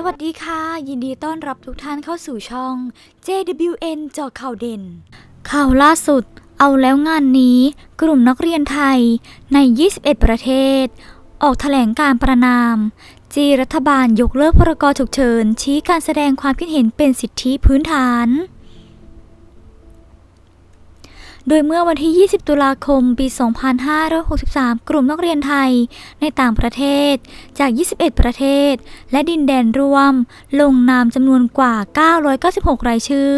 สวัสดีค่ะ ยินดีต้อนรับทุกท่านเข้าสู่ช่อง JWN จอข่าวเด่น ข่าวล่าสุด เอาแล้วงานนี้ กลุ่มนักเรียนไทยใน 21 ประเทศ ออกแถลงการประนาม จีรัฐบาลยกเลิกพรกฉุกเฉิน ชี้การแสดงความคิดเห็นเป็นสิทธิพื้นฐาน โดยเมื่อวันที่ 20 ตุลาคม ปี 2563 กลุ่มนักเรียนไทย ในต่างประเทศจาก 21 ประเทศ และดินแดนรวม ลงนามจำนวนกว่า 996 รายชื่อ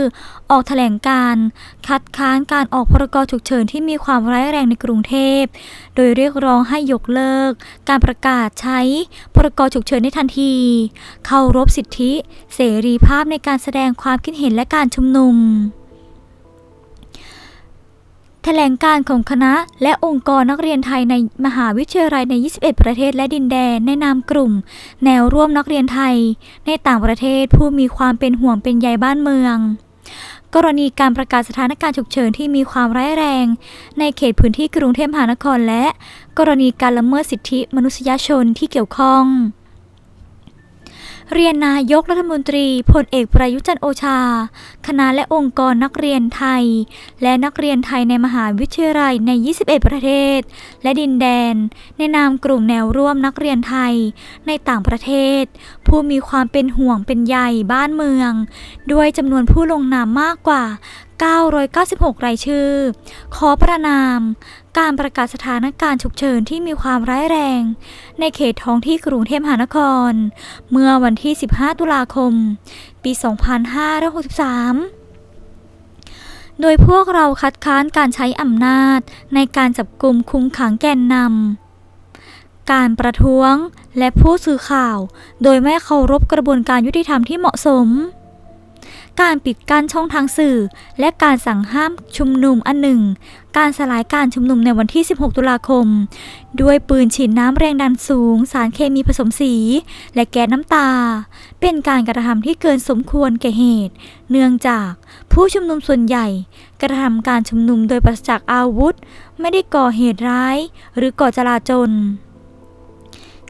ออกแถลงการ์คัดค้านการออกพรกฉุกเฉินที่มีความร้ายแรงในกรุงเทพ โดยเรียกร้องให้ยกเลิก การประกาศใช้พรกฉุกเฉินในทันทีเคารพสิทธิ เสรีภาพในการแสดงความคิดเห็นและการชุมนุม แถลงการของคณะและองค์กรนักเรียนไทยในมหาวิทยาลัยใน 21 ประเทศและดินแดนในนามกลุ่ม แนวร่วมนักเรียนไทย ในต่างประเทศผู้มีความเป็นห่วงเป็นใยบ้านเมือง กรณีการประกาศสถานการณ์ฉุกเฉินที่มีความร้ายแรง ในเขตพื้นที่กรุงเทพมหานครและ กรณีการละเมิดสิทธิมนุษยชนที่เกี่ยวข้อง เรียนนายกรัฐมนตรีพลเอกประยุทธ์จันโอชา คณะและองค์กรนักเรียนไทย และนักเรียนไทยในมหาวิทยาลัยใน 21 ประเทศ และดินแดน ในนามกลุ่มแนวร่วมนักเรียนไทย ในต่างประเทศ ผู้มีความเป็นห่วงเป็นใยบ้านเมือง ด้วยจำนวนผู้ลงนามมากกว่า 996 รายชื่อ ขอประนาม การประกาศสถานการณ์ฉุกเฉินที่มีความร้ายแรง ในเขตท้องที่กรุงเทพมหานคร เมื่อวันที่ 15 ตุลาคม ปี 2563โดยพวกเราคัดค้านการใช้อำนาจในการจับกลุ่มคุมขังแกนนำ การประท้วงและผู้สื่อข่าว โดยไม่เคารพกระบวนการยุติธรรมที่เหมาะสม การปิดกั้นช่องทางสื่อ และการสั่งห้ามชุมนุมอันหนึ่ง การสลายการชุมนุมในวันที่ 16 ตุลาคม ด้วยปืนฉีดน้ำแรงดันสูง สารเคมีผสมสี และแก๊สน้ำตา เป็นการกระทำที่เกินสมควรแก่เหตุ เนื่องจากผู้ชุมนุมส่วนใหญ่ กระทำการชุมนุมโดยปราศจากอาวุธ ไม่ได้ก่อเหตุร้าย หรือก่อจลาจล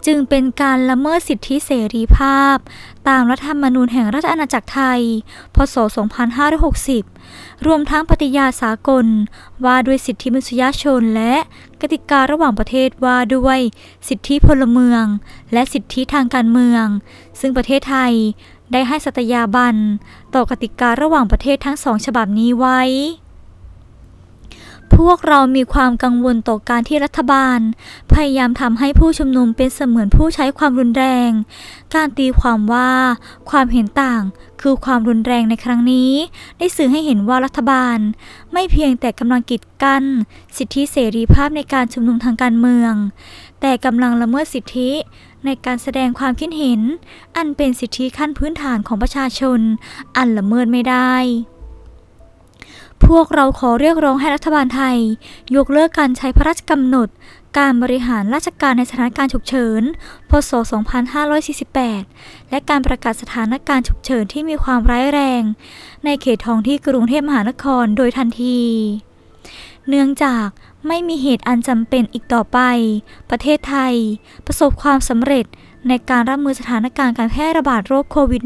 จึงเป็นการละเมิดสิทธิเสรีภาพ ตามรัฐธรรมนูญแห่งราชอาณาจักรไทย พศ 2560 รวมทั้งปฏิญาสากล ว่าด้วยสิทธิมนุษยชนและกติการะหว่างประเทศว่าด้วยสิทธิพลเมือง และสิทธิทางการเมือง ซึ่งประเทศไทยได้ให้สัตยาบัน ต่อกติการะหว่างประเทศทั้งสองฉบับนี้ไว้ พวกเรามีความกังวลต่อการที่รัฐบาล พยายามทำให้ผู้ชุมนุมเป็นเสมือนผู้ใช้ความรุนแรง การตีความว่า ความเห็นต่างคือความรุนแรงในครั้งนี้ ได้สื่อให้เห็นว่ารัฐบาล ไม่เพียงแต่กำลังกีดกันสิทธิเสรีภาพในการชุมนุมทางการเมือง แต่กำลังละเมิดสิทธิในการแสดงความคิดเห็น อันเป็นสิทธิขั้นพื้นฐานของประชาชน อันละเมิดไม่ได้ พวกเราขอเรียกร้องให้รัฐบาลไทย ยกเลิกการใช้พระราชกำหนด การบริหารราชการในสถานการณ์ฉุกเฉิน พศ 2548 และการประกาศสถานการณ์ฉุกเฉินที่มีความร้ายแรง ในเขตท้องที่กรุงเทพมหานครโดยทันที เนื่องจากไม่มีเหตุอันจำเป็นอีกต่อไป ประเทศไทย ประสบความสำเร็จ ในการรับมือสถานการณ์การแพร่ระบาดโรคโควิด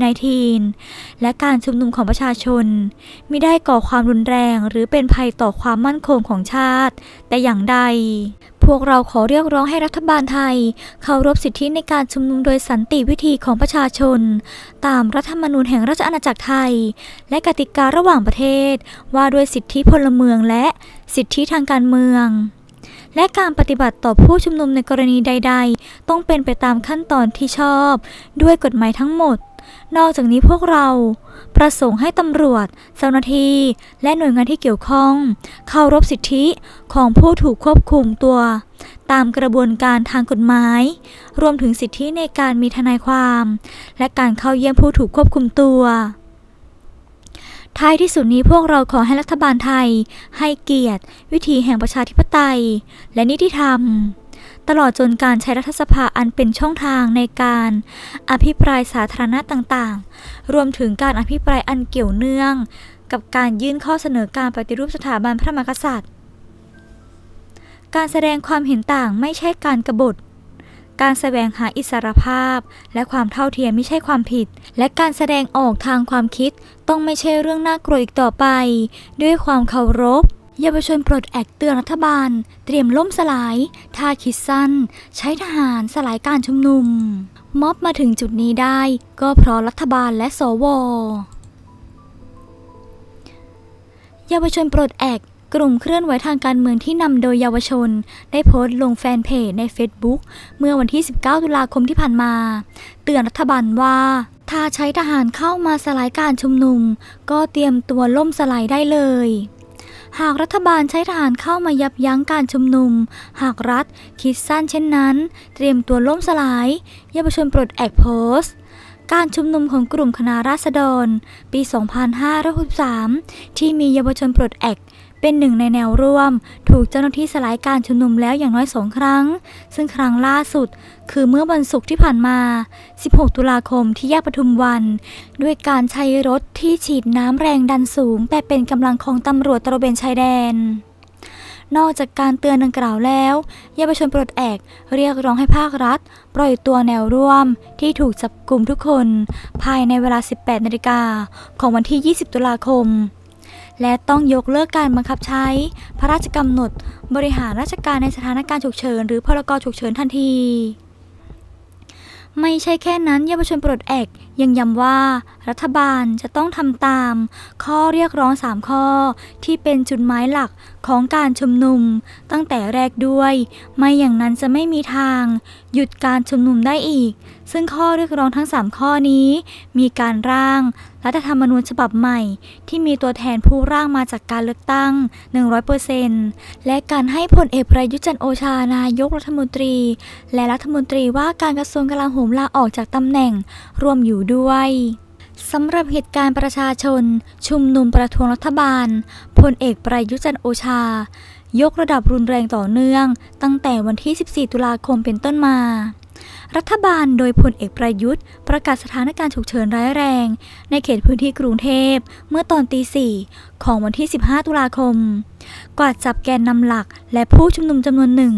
-19 และการชุมนุมของประชาชนมิได้ก่อความรุนแรงหรือเป็นภัยต่อความมั่นคงของชาติ แต่อย่างใด พวกเราขอเรียกร้องให้รัฐบาลไทย เคารพสิทธิในการชุมนุมโดยสันติวิธีของประชาชน ตามรัฐธรรมนูญแห่งราชอาณาจักรไทย และกติการะหว่างประเทศ ว่าด้วยสิทธิพลเมืองและสิทธิทางการเมือง และการปฏิบัติต่อผู้ชุมนุมในกรณีใด ๆ ต้องเป็นไปตามขั้นตอนที่ชอบ ด้วยกฎหมายทั้งหมด นอกจากนี้พวกเราประสงค์ให้ตำรวจ เจ้าหน้าที่ และหน่วยงานที่เกี่ยวข้อง เคารพสิทธิของผู้ถูกควบคุมตัว ตามกระบวนการทางกฎหมาย รวมถึงสิทธิในการมีทนายความ และการเข้าเยี่ยมผู้ถูกควบคุมตัว ท้ายที่สุดนี้พวกเราขอให้รัฐบาลไทย ให้เกียรติ วิถีแห่งประชาธิปไตย และนิติธรรม ตลอดจนการใช้รัฐสภาอันเป็นช่องทางในการอภิปรายสาธารณะต่างๆ รวมถึงการอภิปรายอันเกี่ยวเนื่อง กับการยื่นข้อเสนอการปฏิรูปสถาบันพระมหากษัตริย์ การแสดงความเห็นต่างไม่ใช่การกบฏ การแสวงหาอิสรภาพ และความเท่าเทียมไม่ใช่ความผิด และการแสดงออกทางความคิดต้องไม่ใช่เรื่องน่ากลัวอีกต่อไป ด้วยความเคารพเยาวชนปลดแอกเตือนรัฐบาล เตรียมล่มสลายท่าคิดสั้น ใช้ทหารสลายการชุมนุม ม็อบมาถึงจุดนี้ได้ ก็เพราะรัฐบาลและสวเยาวชนปลดแอก กลุ่มเคลื่อนไหวทางการเมืองที่นำโดยเยาวชน ได้โพสต์ลงแฟนเพจใน Facebook เมื่อวันที่ 19 ตุลาคมที่ผ่านมา เตือนรัฐบาลว่าถ้าใช้ทหารเข้ามาสลายการชุมนุม ก็เตรียมตัวล่มสลายได้เลย หากรัฐบาลใช้ทหารเข้ามายับยั้งการชุมนุม หากรัฐคิดสั้นเช่นนั้น เตรียมตัวล่มสลายเยาวชนปลดแอกโพสต์การชุมนุมของกลุ่มคณะราษฎร ปี 2563 ที่มีเยาวชนปลดแอก เป็นหนึ่งในแนวร่วม ถูกเจ้าหน้าที่สลายการชุมนุมแล้วอย่างน้อยสองครั้ง ซึ่งครั้งล่าสุด คือเมื่อวันศุกร์ที่ผ่านมา 16 ตุลาคมที่แยกปทุมวัน ด้วยการใช้รถที่ฉีดน้ำแรงดันสูง แต่เป็นกำลังของตำรวจตระเวนชายแดนนอกจากการเตือนดังกล่าวแล้วเยาวชนปลดแอกเรียกร้องให้ภาครัฐ ปล่อยตัวแนวร่วมที่ถูกจับกลุ่มทุกคน ภายในเวลา 18 นาฬิกาของวันที่ 20 ตุลาคม และต้องยกเลิกการบังคับใช้ พระราชกำหนด บริหารราชการในสถานการณ์ฉุกเฉิน หรือพรกฉุกเฉินทันที ไม่ใช่แค่นั้นเยาวชนปลดแอก ยังย้ำว่ารัฐบาลจะต้องทำตาม ข้อเรียกร้อง 3 ข้อ ที่เป็นจุดหมายหลักของการชุมนุม ตั้งแต่แรกด้วย ไม่อย่างนั้นจะไม่มีทาง หยุดการชุมนุมได้อีก ซึ่งข้อเรียกร้องทั้ง 3 ข้อนี้ มีการร่างรัฐธรรมนูญฉบับใหม่ ที่มีตัวแทนผู้ร่างมาจากการเลือกตั้ง 100%และการให้พลเอกประยุจันโอชานายกรัฐมนตรี และรัฐมนตรีว่าการกระทรวงกลาโหมลาออกจากตำแหน่งรวมอยู่ด้วยสำหรับเหตุการณ์ประชาชน ชุมนุมประท้วงรัฐบาลพลเอกประยุจันโอชา ยกระดับรุนแรงต่อเนื่อง ตั้งแต่วันที่ 14 ตุลาคมเป็นต้นมา รัฐบาลโดยพลเอกประยุทธ์ ประกาศสถานการณ์ฉุกเฉินร้ายแรง ในเขตพื้นที่กรุงเทพ เมื่อตอนตีสี่ของวันที่ 15 ตุลาคม กวาดจับแกนนำหลักและผู้ชุมนุมจำนวนหนึ่ง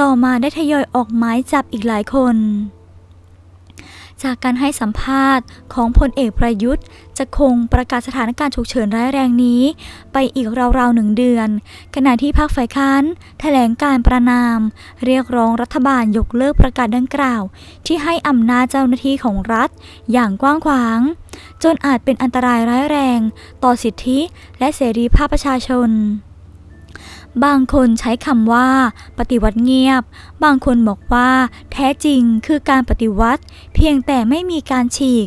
ต่อมาได้ทยอยออกหมายจับอีกหลายคน จากการให้สัมภาษณ์ของพลเอกประยุทธ์ จะคงประกาศสถานการณ์ฉุกเฉินร้ายแรงนี้ ไปอีกราวๆหนึ่งเดือน ขณะที่ภาคฝ่ายค้านแถลงการประนาม เรียกร้องรัฐบาลยกเลิกประกาศดังกล่าว ที่ให้อำนาจเจ้าหน้าที่ของรัฐอย่างกว้างขวาง จนอาจเป็นอันตรายร้ายแรง ต่อสิทธิและเสรีภาพประชาชน บางคนใช้คำว่า ปฏิวัติเงียบ บางคนบอกว่า แท้จริงคือการปฏิวัติ เพียงแต่ไม่มีการฉีก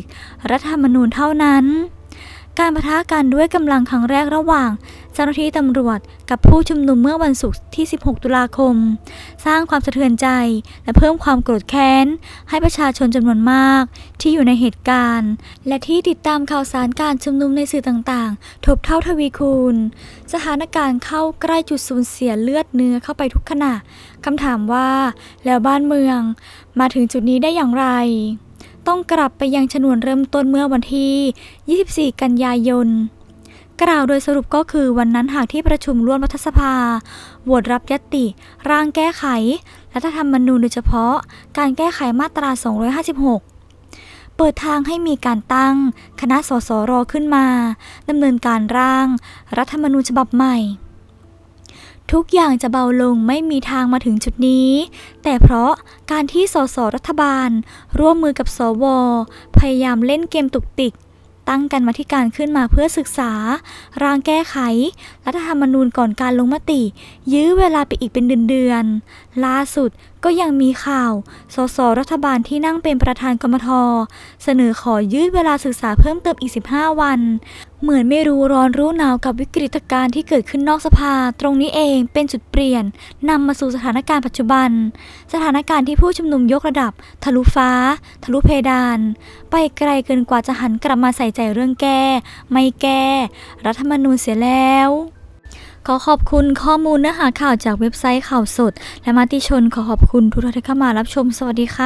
รัฐธรรมนูญเท่านั้น การประทะกันด้วยกำลังครั้งแรกระหว่าง เจ้าหน้าที่ตำรวจกับผู้ชุมนุมเมื่อวันศุกร์ที่ 16 ตุลาคม สร้างความสะเทือนใจ และเพิ่มความโกรธแค้น ให้ประชาชนจำนวนมาก ที่อยู่ในเหตุการณ์ และที่ติดตามข่าวสารการชุมนุมในสื่อต่างๆ ทบเท่าทวีคูณ สถานการณ์เข้าใกล้จุดสูญเสียเลือดเนื้อเข้าไปทุกขณะคำถามว่า แล้วบ้านเมือง มาถึงจุดนี้ได้อย่างไรต้องกลับไปยังชนวนเริ่มต้นเมื่อวันที่ 24 กันยายน กล่าวโดยสรุปก็คือวันนั้นหากที่ประชุมร่วมรัฐสภาโหวตรับยติ ร่างแก้ไข รัฐธรรมนูญโดยเฉพาะ การแก้ไขมาตรา 256 เปิดทางให้มีการตั้ง คณะสสรขึ้นมาดำเนินการร่าง รัฐธรรมนูญฉบับใหม่ ทุกอย่างจะเบาลงไม่มีทางมาถึงจุดนี้ แต่เพราะการที่สสรัฐบาล ร่วมมือกับสวพยายามเล่นเกมตุกติก ตั้งกันมาที่การขึ้นมาเพื่อศึกษา ร่างแก้ไข รัฐธรรมนูญก่อนการลงมติ ยื้อเวลาไปอีกเป็นเดือนๆล่าสุด ก็ยังมีข่าว สสรัฐบาลที่นั่งเป็นประธานกมท เสนอขอยืดเวลาศึกษาเพิ่มเติมอีก 15 วัน เหมือนไม่รู้ร้อนรู้หนาวกับวิกฤตการณ์ที่เกิดขึ้นนอกสภา ตรงนี้เองเป็นจุดเปลี่ยนนำมาสู่สถานการณ์ปัจจุบัน สถานการณ์ที่ผู้ชุมนุมยกระดับ ทะลุฟ้า ทะลุเพดาน ไปไกลเกินกว่าจะหันกลับมาใส่ใจเรื่องแก้ ไม่แก้ รัฐธรรมนูญเสียแล้ว ขอขอบคุณข้อมูลเนื้อหาข่าวจากเว็บไซต์ข่าวสด และมาติชนขอขอบคุณทุกท่านที่เข้ามารับชมสวัสดีค่ะ